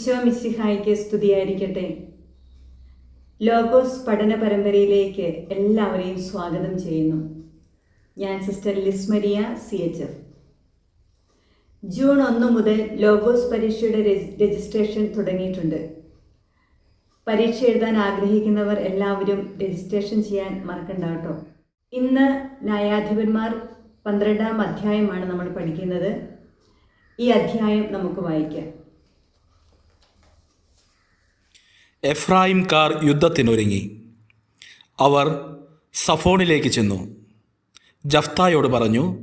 ഈശോ മിസ്സിഹായിക്ക് സ്തുതിയായിരിക്കട്ടെ. ലോഗോസ് പഠന പരമ്പരയിലേക്ക് എല്ലാവരെയും സ്വാഗതം ചെയ്യുന്നു. ഞാൻ sister Lismaria C H F June ഒന്ന് മുതൽ ലോഗോസ് പരീക്ഷയുടെ രജിസ്ട്രേഷൻ തുടങ്ങിയിട്ടുണ്ട്. പരീക്ഷ എഴുതാൻ ആഗ്രഹിക്കുന്നവർ എല്ലാവരും രജിസ്ട്രേഷൻ ചെയ്യാൻ മറക്കണ്ട കേട്ടോ. ഇന്ന് ന്യായാധിപന്മാർ പന്ത്രണ്ടാം അധ്യായമാണ് നമ്മൾ പഠിക്കുന്നത്. ഈ അധ്യായം നമുക്ക് വായിക്കാം. എഫ്രായിംകാർ യുദ്ധത്തിനൊരുങ്ങി. അവർ സഫോണിലേക്ക് ചെന്നു. ജഫ്തായോട് പറഞ്ഞു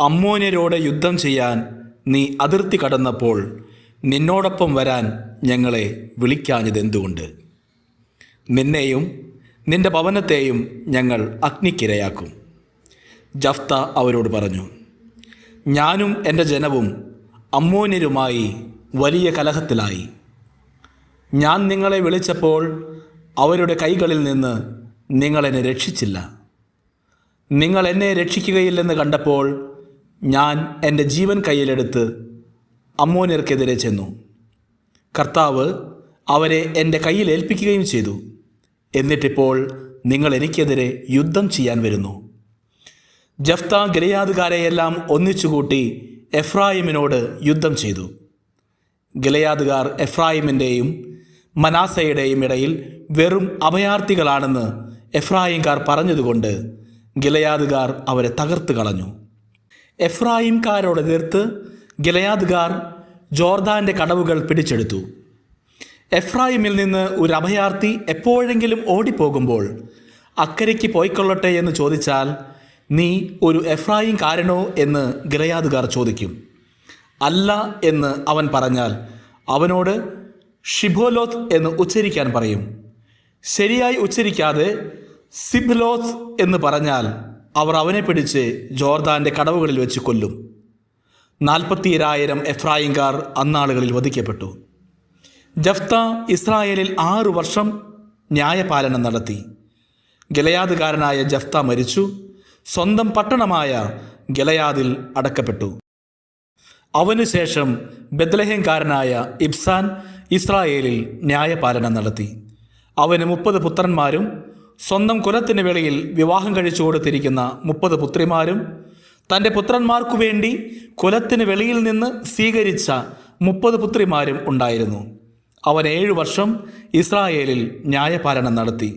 അമ്മോന്യരോട് യുദ്ധം ചെയ്യാൻ നീ അതിർത്തി കടന്നപ്പോൾ നിന്നോടൊപ്പം വരാൻ ഞങ്ങളെ വിളിക്കാഞ്ഞതെന്തുകൊണ്ട്? നിന്നെയും നിന്റെ ഭവനത്തെയും ഞങ്ങൾ അഗ്നിക്കിരയാക്കും. ജഫ്ത അവരോട് പറഞ്ഞു ഞാനും എന്റെ ജനവും അമ്മോന്യരുമായി വലിയ കലഹത്തിലായി. ഞാൻ നിങ്ങളെ വിളിച്ചപ്പോൾ അവരുടെ കൈകളിൽ നിന്ന് നിങ്ങളെന്നെ രക്ഷിച്ചില്ല. നിങ്ങൾ എന്നെ രക്ഷിക്കുകയില്ലെന്ന് കണ്ടപ്പോൾ ഞാൻ എന്റെ ജീവൻ കയ്യിലെടുത്ത് അമ്മോനിയർക്കെതിരെ ചെന്നു. കർത്താവ് അവരെ എന്റെ കയ്യിൽ ഏൽപ്പിക്കുകയും ചെയ്തു. എന്നിട്ടിപ്പോൾ നിങ്ങൾ എനിക്കെതിരെ യുദ്ധം ചെയ്യാൻ വരുന്നു. ജഫ്ത ഗിലയാദുകാരെയെല്ലാം ഒന്നിച്ചുകൂട്ടി എഫ്രായിമിനോട് യുദ്ധം ചെയ്തു. ഗിലയാദുകാർ എഫ്രായിമിന്റെയും മനാസയുടെയും ഇടയിൽ വെറും അഭയാർത്ഥികളാണെന്ന് എഫ്രായിംകാർ പറഞ്ഞതുകൊണ്ട് ഗിലയാദുകാർ അവരെ തകർത്ത് കളഞ്ഞു. എഫ്രായിംകാരോട് എതിർത്ത് ഗിലയാദുകാർ ജോർദാന്റെ കടവുകൾ പിടിച്ചെടുത്തു. എഫ്രായിമിൽ നിന്ന് ഒരു അഭയാർത്ഥി എപ്പോഴെങ്കിലും ഓടിപ്പോകുമ്പോൾ അക്കരയ്ക്ക് പോയിക്കൊള്ളട്ടെ എന്ന് ചോദിച്ചാൽ നീ ഒരു എഫ്രായിം കാരനോ എന്ന് ഗിലയാദുകാർ ചോദിക്കും. അല്ല എന്ന് അവൻ പറഞ്ഞാൽ അവനോട് ഷിബോലോത്ത് എന്ന് ഉച്ചരിക്കാൻ പറയും. ശരിയായി ഉച്ചരിക്കാതെ സിബ്ലോത്ത് എന്ന് പറഞ്ഞാൽ അവർ അവനെ പിടിച്ച് ജോർദാന്റെ കടവുകളിൽ വെച്ച് കൊല്ലും. നാൽപ്പത്തിയേഴായിരം എഫ്രായിംകാർ അന്നാളുകളിൽ വധിക്കപ്പെട്ടു. ജഫ്ത ഇസ്രായേലിൽ ആറു വർഷം ന്യായപാലനം നടത്തി. ഗലയാദുകാരനായ ജഫ്ത മരിച്ചു. സ്വന്തം പട്ടണമായ ഗലയാദിൽ അടക്കപ്പെട്ടു. അവനുശേഷം ബദ്ലഹേംകാരനായ ഇബ്സാൻ ഇസ്രായേലിൽ ന്യായപാലനം നടത്തി. അവന് മുപ്പത് പുത്രന്മാരും സ്വന്തം കുലത്തിന് വേളയിൽ വിവാഹം കഴിച്ചു കൊടുത്തിരിക്കുന്ന മുപ്പത് പുത്രിമാരും തന്റെ പുത്രന്മാർക്കു വേണ്ടി കുലത്തിന് വെളിയിൽ നിന്ന് സ്വീകരിച്ച മുപ്പത് പുത്രിമാരും ഉണ്ടായിരുന്നു. അവൻ ഏഴു വർഷം ഇസ്രായേലിൽ ന്യായപാലനം നടത്തി.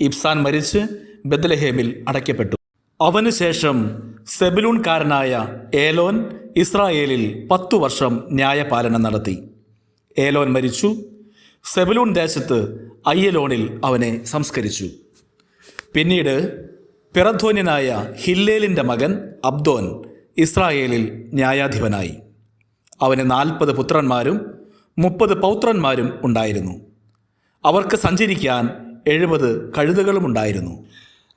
ഇബ്സാൻ മരിച്ച് ബദലഹേമിൽ അടയ്ക്കപ്പെട്ടു. അവനുശേഷം സെബിലൂൺകാരനായ ഏലോൻ ഇസ്രായേലിൽ പത്തു വർഷം ന്യായപാലനം നടത്തി. ഏലോൻ മരിച്ചു. സെബലൂൺ ദേശത്ത് അയ്യലോണിൽ അവനെ സംസ്കരിച്ചു. പിന്നീട് പിറധ്വന്യനായ ഹില്ലേലിന്റെ മകൻ അബ്ദോൻ ഇസ്രായേലിൽ ന്യായാധിപനായി. അവന് നാൽപ്പത് പുത്രന്മാരും മുപ്പത് പൗത്രന്മാരും ഉണ്ടായിരുന്നു. അവർക്ക് സഞ്ചരിക്കാൻ എഴുപത് കഴുതകളും ഉണ്ടായിരുന്നു.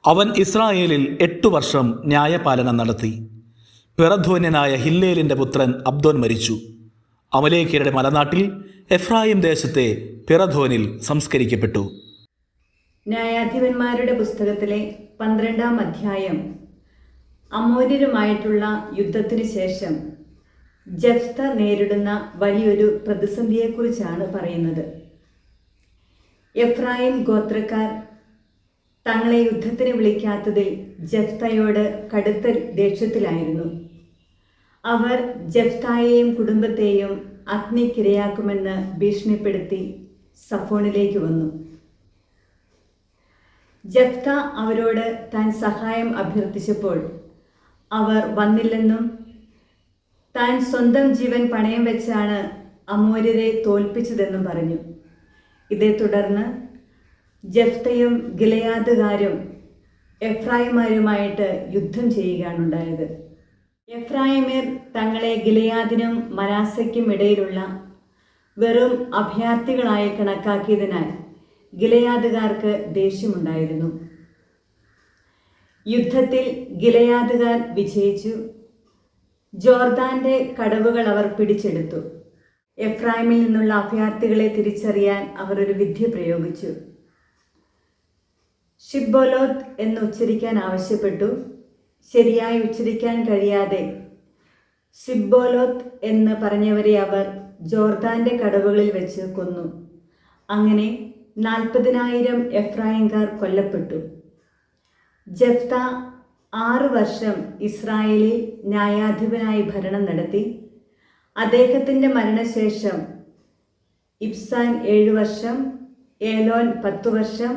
അവൻ ഇസ്രായേലിൽ എട്ടു വർഷം ന്യായപാലനം നടത്തി. പിറധ്വന്യനായ ഹില്ലേലിന്റെ പുത്രൻ അബ്ദോൻ മരിച്ചു. അമലേക്കരുടെ മലനാട്ടിൽ എഫ്രായിം ദേശത്തെ പിറധോനിൽ സംസ്കരിക്കപ്പെട്ടു. ന്യായാധിപന്മാരുടെ പുസ്തകത്തിലെ പന്ത്രണ്ടാം അധ്യായം. അമോര്യരുമായിട്ടുള്ള യുദ്ധത്തിന് ശേഷം ജഫ്ത നേരിടുന്ന വലിയൊരു പ്രതിസന്ധിയെക്കുറിച്ചാണ് പറയുന്നത്. എഫ്രായിം ഗോത്രക്കാർ തങ്ങളെ യുദ്ധത്തിന് വിളിക്കാത്തതിൽ ജഫ്തയോട് കടുത്ത ദേഷ്യത്തിലായിരുന്നു. അവർ ജഫ്തായെയും കുടുംബത്തെയും അഗ്നിക്കിരയാക്കുമെന്ന് ഭീഷണിപ്പെടുത്തി സഫോണിലേക്ക് വന്നു. ജഫ്ത അവരോട് താൻ സഹായം അഭ്യർത്ഥിച്ചപ്പോൾ അവർ വന്നില്ലെന്നും താൻ സ്വന്തം ജീവൻ പണയം വെച്ചാണ് അമോര്യരെ തോൽപ്പിച്ചതെന്നും പറഞ്ഞു. ഇതേ തുടർന്ന് ജഫ്തയും ഗിലയാദുകാരും എഫ്രായിമാരുമായിട്ട് യുദ്ധം ചെയ്യുകയാണ് ഉണ്ടായത് എഫ്രായിമിർ തങ്ങളെ ഗിലയാദിനും മനാസയ്ക്കും ഇടയിലുള്ള വെറും അഭയാർത്ഥികളായി കണക്കാക്കിയതിനാൽ ഗിലയാദുകാർക്ക് ദേഷ്യമുണ്ടായിരുന്നു. യുദ്ധത്തിൽ ഗിലയാദുകാർ വിജയിച്ചു. ജോർദാന്റെ കടവുകൾ അവർ പിടിച്ചെടുത്തു. എഫ്രൈമിൽ നിന്നുള്ള അഭയാർത്ഥികളെ തിരിച്ചറിയാൻ അവർ ഒരു വിദ്യ പ്രയോഗിച്ചു. ഷിബോലോത്ത് എന്ന് ഉച്ചരിക്കാൻ ആവശ്യപ്പെട്ടു. ശരിയായി ഉച്ചരിക്കാൻ കഴിയാതെ സിബോലോത്ത് എന്ന് പറഞ്ഞവരെ അവർ ജോർദാന്റെ കടവുകളിൽ വെച്ച് കൊന്നു. അങ്ങനെ നാൽപ്പതിനായിരം എഫ്രായിംകാർ കൊല്ലപ്പെട്ടു. ജഫ്ത ആറ് വർഷം ഇസ്രായേലിൽ ന്യായാധിപനായി ഭരണം നടത്തി. അദ്ദേഹത്തിന്റെ മരണശേഷം ഇബ്സാൻ ഏഴ് വർഷം ഏലോൻ പത്തു വർഷം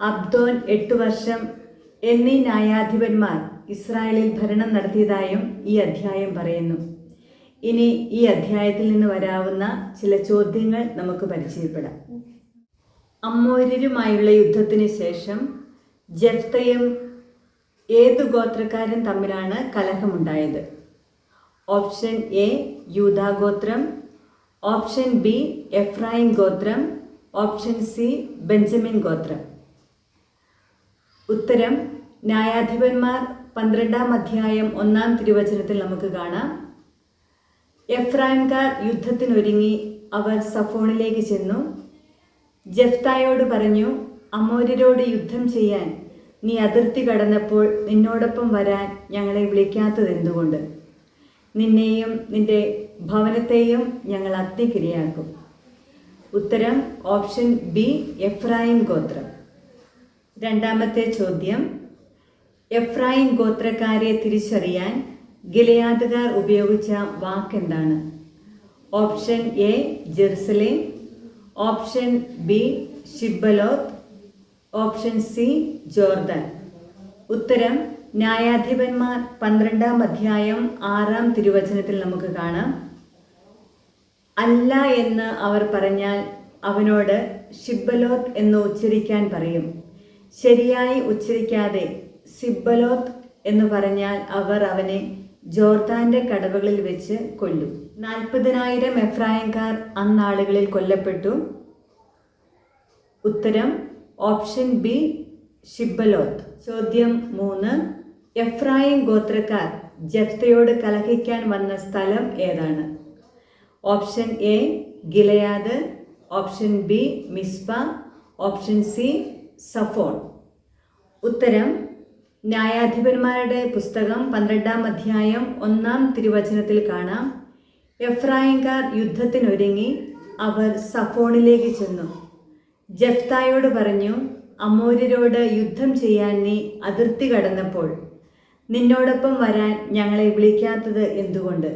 അബ്ദോൻ എട്ട് വർഷം എന്നീ ന്യായാധിപന്മാർ ഇസ്രായേലിൽ ഭരണം നടത്തിയതായും ഈ അധ്യായം പറയുന്നു. ഇനി ഈ അധ്യായത്തിൽ നിന്ന് വരാവുന്ന ചില ചോദ്യങ്ങൾ നമുക്ക് പരിചയപ്പെടാം. അമ്മോര്യരുമായുള്ള യുദ്ധത്തിന് ശേഷം ജഫ്തയും ഏതു ഗോത്രക്കാരും തമ്മിലാണ് കലഹമുണ്ടായത്? ഓപ്ഷൻ എ യൂദാഗോത്രം ഓപ്ഷൻ ബി എഫ്രായിം ഗോത്രം. ഓപ്ഷൻ സി ബെഞ്ചമിൻ ഗോത്രം. ഉത്തരം ന്യായാധിപന്മാർ പന്ത്രണ്ടാം അധ്യായം ഒന്നാം തിരുവചനത്തിൽ നമുക്ക് കാണാം. എഫ്രാൻകാർ യുദ്ധത്തിനൊരുങ്ങി അവർ സഫോണിലേക്ക് ചെന്നു. ജഫ്തായോട് പറഞ്ഞു അമോര്യരോട് യുദ്ധം ചെയ്യാൻ നീ അതിർത്തി കടന്നപ്പോൾ നിന്നോടൊപ്പം വരാൻ ഞങ്ങളെ വിളിക്കാത്തത് എന്തുകൊണ്ട്? നിന്നെയും നിന്റെ ഭവനത്തെയും ഞങ്ങൾ അത്തിക്കിരയാക്കും. ഉത്തരം ഓപ്ഷൻ ബി എഫ്രായിം ഗോത്രം രണ്ടാമത്തെ ചോദ്യം. എഫ്രായിം ഗോത്രക്കാരെ തിരിച്ചറിയാൻ ഗിലയാദുകാർ ഉപയോഗിച്ച വാക്ക് എന്താണ് option A Jerusalem. Option B Shibboleth option C Jordan. ഉത്തരം ന്യായാധിപന്മാർ പന്ത്രണ്ടാം അധ്യായം ആറാം തിരുവചനത്തിൽ നമുക്ക് കാണാം. അല്ല എന്ന് അവർ പറഞ്ഞാൽ അവനോട് ഷിബലോത്ത് എന്ന് ഉച്ചരിക്കാൻ പറയും. ശരിയായി ഉച്ചരിക്കാതെ സിബ്ബലോത്ത് എന്ന് പറഞ്ഞാൽ അവർ അവനെ ജോർദാന്റെ കടവുകളിൽ വെച്ച് കൊല്ലും. നാൽപ്പതിനായിരം എഫ്രായംകാർ അന്നാളുകളിൽ കൊല്ലപ്പെട്ടു. ഉത്തരം ഓപ്ഷൻ ബി ഷിബലോത്ത് ചോദ്യം മൂന്ന് എഫ്രായിം ഗോത്രക്കാർ ജപ്തയോട് കലഹിക്കാൻ വന്ന സ്ഥലം ഏതാണ്? Option A Gilead. Option B Mizpah option C Zaphon. ഉത്തരം ന്യായാധിപന്മാരുടെ പുസ്തകം പന്ത്രണ്ടാം അധ്യായം ഒന്നാം തിരുവചനത്തിൽ കാണാം. എഫ്രായിംകാർ യുദ്ധത്തിനൊരുങ്ങി അവർ സഫോണിലേക്ക് ചെന്നു. ജഫ്തായോട് പറഞ്ഞു അമോര്യരോട് യുദ്ധം ചെയ്യാൻ നീ അതിർത്തി കടന്നപ്പോൾ നിന്നോടൊപ്പം വരാൻ ഞങ്ങളെ വിളിക്കാത്തത് എന്തുകൊണ്ട്?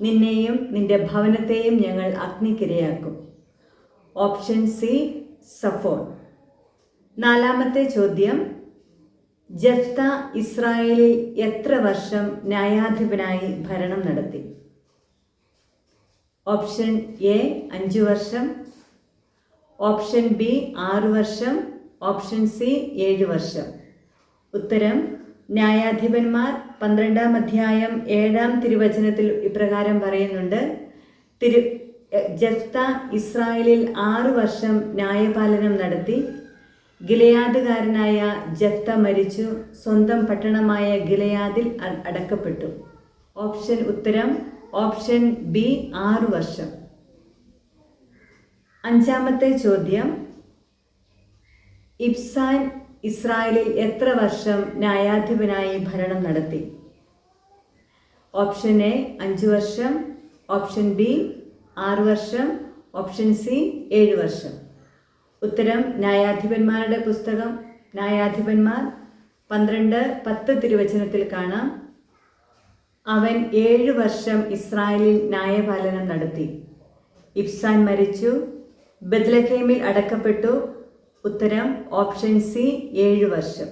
നിന്നെയും നിന്റെ ഭവനത്തെയും ഞങ്ങൾ അഗ്നിക്കിരയാക്കും. Option C സഫോൺ. നാലാമത്തെ ചോദ്യം. ജഫ്ത ഇസ്രായേലിൽ എത്ര വർഷം ന്യായാധിപനായി ഭരണം നടത്തി? ഓപ്ഷൻ എ അഞ്ച് വർഷം. ഓപ്ഷൻ ബി ആറ് വർഷം. ഓപ്ഷൻ സി ഏഴ് വർഷം. ഉത്തരം ന്യായാധിപന്മാർ പന്ത്രണ്ടാം അധ്യായം ഏഴാം തിരുവചനത്തിൽ ഇപ്രകാരം പറയുന്നുണ്ട്. തിരു ജഫ്ത ഇസ്രായേലിൽ ആറ് വർഷം ന്യായപാലനം നടത്തി. ഗിലയാദുകാരനായ ജഫ്ത മരിച്ചു. സ്വന്തം പട്ടണമായ ഗിലയാദിൽ അടക്കപ്പെട്ടു. ഓപ്ഷൻ ഉത്തരം ഓപ്ഷൻ ബി ആറ് വർഷം. അഞ്ചാമത്തെ ചോദ്യം. ഇബ്സാൻ ഇസ്രായേലിൽ എത്ര വർഷം ന്യായാധിപനായി ഭരണം നടത്തി? ഓപ്ഷൻ എ അഞ്ച് വർഷം. ഓപ്ഷൻ ബി ആറ് വർഷം. ഓപ്ഷൻ സി ഏഴ് വർഷം. ഉത്തരം ന്യായാധിപന്മാരുടെ പുസ്തകം ന്യായാധിപന്മാർ പന്ത്രണ്ട് പത്ത് തിരുവചനത്തിൽ കാണാം. അവൻ ഏഴു വർഷം ഇസ്രായേലിൽ ന്യായപാലനം നടത്തി. ഇബ്സാൻ മരിച്ചു ബദ്ലഖേമിൽ അടക്കപ്പെട്ടു. ഉത്തരം ഓപ്ഷൻ സി ഏഴ് വർഷം.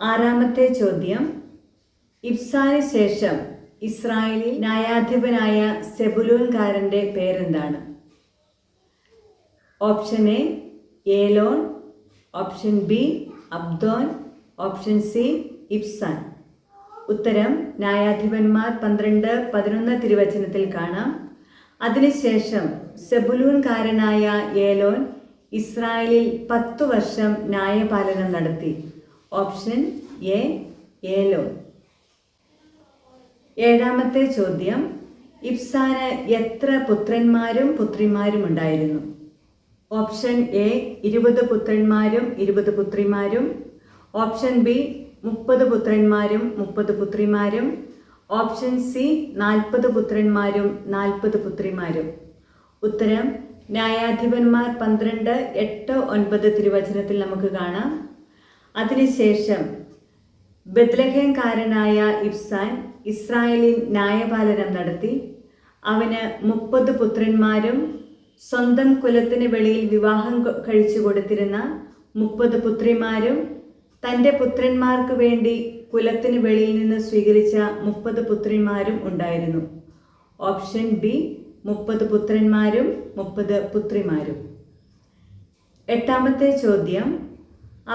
ആറാമത്തെ ചോദ്യം. ഇബ്സാന് ശേഷം ഇസ്രായേലിൽ ന്യായാധിപനായ സെബുലൂൻകാരന്റെ പേരെന്താണ്? Option A Elon option B Abdon option C Ibzan ഉത്തരം ന്യായാധിപന്മാർ പന്ത്രണ്ട് പതിനൊന്ന് തിരുവചനത്തിൽ കാണാം. അതിനുശേഷം സെബുലൂൻകാരനായ ഏലോൻ ഇസ്രായേലിൽ പത്തു വർഷം ന്യായപാലനം നടത്തി. Option A Elon. ഏഴാമത്തെ ചോദ്യം ഇബ്സാന് എത്ര പുത്രന്മാരും പുത്രിമാരും ഉണ്ടായിരുന്നു? ഓപ്ഷൻ എ ഇരുപത് പുത്രന്മാരും ഇരുപത് പുത്രിമാരും. ഓപ്ഷൻ ബി മുപ്പത് പുത്രന്മാരും മുപ്പത് പുത്രിമാരും. ഓപ്ഷൻ സി നാൽപ്പത് പുത്രന്മാരും നാൽപ്പത് പുത്രിമാരും. ഉത്തരം ന്യായാധിപന്മാർ പന്ത്രണ്ട് എട്ട് ഒൻപത് തിരുവചനത്തിൽ നമുക്ക് കാണാം. അതിനുശേഷം ബദ്ലഹേംകാരനായ ഇബ്സാൻ ഇസ്രായേലിൽ ന്യായപാലനം നടത്തി. അവന് മുപ്പത് പുത്രന്മാരും സ്വന്തം കുലത്തിന് വെളിയിൽ വിവാഹം കഴിച്ചു കൊടുത്തിരുന്ന മുപ്പത് പുത്രിമാരും തന്റെ പുത്രന്മാർക്ക് വേണ്ടി കുലത്തിന് വെളിയിൽ നിന്ന് സ്വീകരിച്ച മുപ്പത് പുത്രിമാരും ഉണ്ടായിരുന്നു. ഓപ്ഷൻ ബി മുപ്പത് പുത്രന്മാരും മുപ്പത് പുത്രിമാരും. എട്ടാമത്തെ ചോദ്യം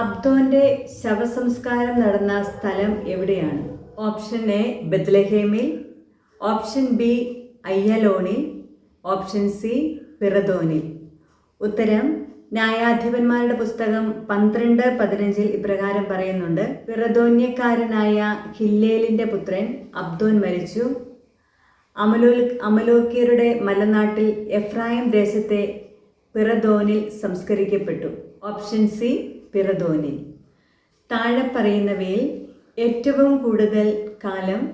അബ്ദോന്റെ ശവസംസ്കാരം നടന്ന സ്ഥലം എവിടെയാണ്? ഓപ്ഷൻ എ ബദ്ലഹേമിൽ ഓപ്ഷൻ ബി അയ്യലോണിൽ. ഓപ്ഷൻ സി പിറദോനിൽ. ഉത്തരം ന്യായാധിപന്മാരുടെ പുസ്തകം പന്ത്രണ്ട് പതിനഞ്ചിൽ ഇപ്രകാരം പറയുന്നുണ്ട്. പിറദോന്യക്കാരനായ ഹില്ലേലിന്റെ പുത്രൻ അബ്ദോൻ മരിച്ചു. അമലോ അമലോക്കിയരുടെ മലനാട്ടിൽ എഫ്രായം ദേശത്തെ പിറദോനിൽ സംസ്കരിക്കപ്പെട്ടു. Option C പിറദോനിൽ. താഴെ പറയുന്നവയിൽ ഏറ്റവും കൂടുതൽ കാലം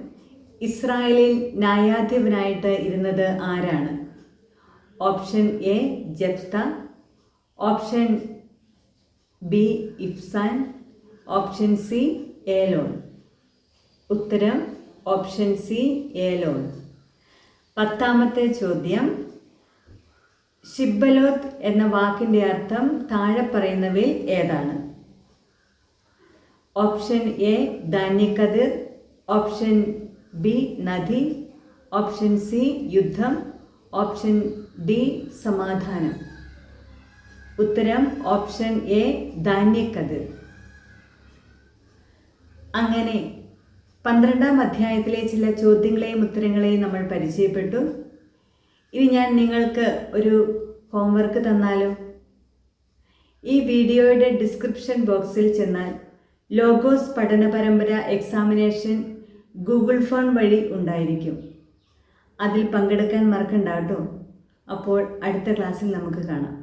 ഇസ്രായേലിൽ ന്യായാധിപനായിട്ട് ഇരുന്നത് ആരാണ്? Option A Jephthah option B Ibzan option C Elon ഉത്തരം ഓപ്ഷൻ സി ഏലോൺ പത്താമത്തെ ചോദ്യം. ഷിബലോത്ത് എന്ന വാക്കിന്റെ അർത്ഥം താഴെ പറയുന്നവയിൽ ഏതാണ്? ഓപ്ഷൻ എ ധാന്യക്കതിർ ഓപ്ഷൻ ബി നദി. ഓപ്ഷൻ സി യുദ്ധം. ഓപ്ഷൻ ഡി സമാധാനം. ഉത്തരം ഓപ്ഷൻ എ ധാന്യക്കതിർ. അങ്ങനെ പന്ത്രണ്ടാം അധ്യായത്തിലെ ചില ചോദ്യങ്ങളെയും ഉത്തരങ്ങളെയും നമ്മൾ പരിചയപ്പെട്ടു. ഇനി ഞാൻ നിങ്ങൾക്ക് ഒരു ഹോംവർക്ക് തന്നാലോ? ഈ വീഡിയോയുടെ ഡിസ്ക്രിപ്ഷൻ ബോക്സിൽ ചെന്നാൽ ലോഗോസ് പഠന പരമ്പര എക്സാമിനേഷൻ ഗൂഗിൾ ഫോൺ വഴി ഉണ്ടായിരിക്കും. അതിൽ പങ്കെടുക്കാൻ മറക്കണ്ട കേട്ടോ. അപ്പോൾ അടുത്ത ക്ലാസ്സിൽ നമുക്ക് കാണാം.